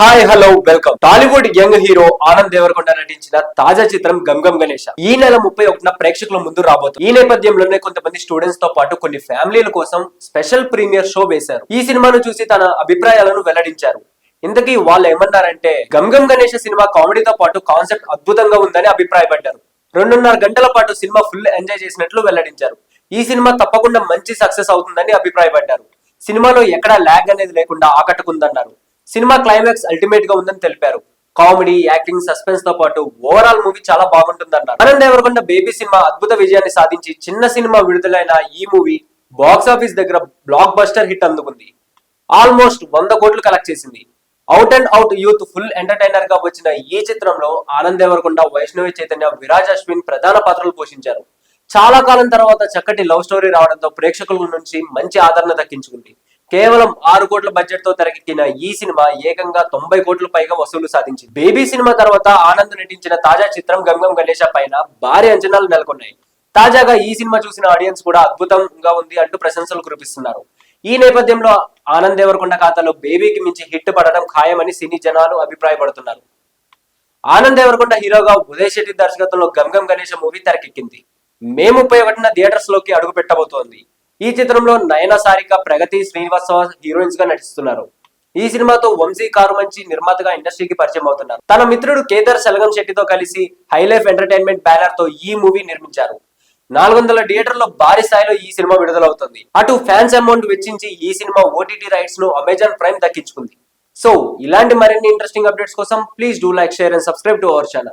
Hi hello welcome Tollywood young hero Anand Deverakonda నటించిన తాజా చిత్రం గమ్ గమ్ ఈ నెల ముప్పై ఒకటిన ప్రేక్షకుల ముందు రాబోతుంది. ఈ నేపథ్యంలోనే కొంతమంది స్టూడెంట్స్తో పాటు కొన్ని ఫ్యామిలీల కోసం స్పెషల్ ప్రీమియర్ షో వేశారు. ఈ సినిమాను చూసి తన అభిప్రాయాలను వెల్లడించారు. ఇంతకీ వాళ్ళు ఏమన్నారంటే గమ్ గమ్ గణేష సినిమా కామెడీతో పాటు కాన్సెప్ట్ అద్భుతంగా ఉందని అభిప్రాయపడ్డారు. రెండున్నర గంటల పాటు సినిమా ఫుల్ ఎంజాయ్ చేసినట్లు వెల్లడించారు. ఈ సినిమా తప్పకుండా మంచి సక్సెస్ అవుతుందని అభిప్రాయపడ్డారు. సినిమాలో ఎక్కడా ల్యాగ్ అనేది లేకుండా ఆకట్టుకుందన్నారు. సినిమా క్లైమాక్స్ అల్టిమేట్గా ఉందని తెలిపారు. కామెడీ యాక్టింగ్ సస్పెన్స్తో పాటు ఓవరాల్ మూవీ చాలా బాగుంటుందంట ఆనంద్ దేవరకొండ బేబీ సినిమా అద్భుత విజయాన్ని సాధించి చిన్న సినిమా విడుదలైన ఈ మూవీ బాక్స్ ఆఫీస్ దగ్గర బ్లాక్ బస్టర్ హిట్ అందుకుంది. ఆల్మోస్ట్ వంద కోట్లు కలెక్ట్ చేసింది. Out and out youth full ఎంటర్టైనర్గా వచ్చిన ఈ చిత్రంలో ఆనంద్ దేవరకొండ వైష్ణవి చైతన్య విరాజ్ అశ్విన్ ప్రధాన పాత్రలు పోషించారు. చాలా కాలం తర్వాత చక్కటి లవ్ స్టోరీ రావడంతో ప్రేక్షకుల నుంచి మంచి ఆదరణ దక్కించుకుంది. కేవలం ఆరు కోట్ల బడ్జెట్తో తెరకెక్కిన ఈ సినిమా ఏకంగా తొంభై కోట్ల పైగా వసూలు సాధించింది. బేబీ సినిమా తర్వాత ఆనంద్ నటించిన తాజా చిత్రం గంగం గణేష పైన భారీ అంచనాలు నెలకొన్నాయి. తాజాగా ఈ సినిమా చూసిన ఆడియన్స్ కూడా అద్భుతంగా ఉంది అంటూ ప్రశంసలు కురిపిస్తున్నారు. ఈ నేపథ్యంలో ఆనంద్ దేవరకొండ ఖాతాలో బేబీకి మించి హిట్ పడడం ఖాయమని సినీ జనాలు అభిప్రాయపడుతున్నారు. ఆనంద్ దేవరకొండ హీరోగా ఉదయ్ శెట్టి దర్శకత్వంలో గంగం గణేష్ గణేష మూవీ తెరకెక్కింది. మే ముప్పై ఒకటిన థియేటర్స్లోకి అడుగు పెట్టబోతోంది ఈ చిత్రంలో నయన సారిక ప్రగతి శ్రీనివాస హీరోయిన్స్గా నటిస్తున్నారు. ఈ సినిమాతో వంశీ కారు మంచి నిర్మాతగా ఇండస్ట్రీకి పరిచయం అవుతున్నారు. తన మిత్రుడు కేదార్ సెలగం శెట్టితో కలిసి హైలైఫ్ ఎంటర్టైన్మెంట్ బ్యానర్తో ఈ మూవీ నిర్మించారు. నాలుగు వందల థియేటర్లో భారీ స్థాయిలో ఈ సినిమా విడుదలవుతుంది. అటు ఫ్యాన్స్ అమౌంట్ వెచ్చించి ఈ సినిమా ఓటీటీ రైట్స్ను అమెజాన్ ప్రైమ్ దక్కించుకుంది. సో ఇలాంటి మరిన్ని ఇంట్రెస్టింగ్ అప్డేట్స్ కోసం please do like share and subscribe to our channel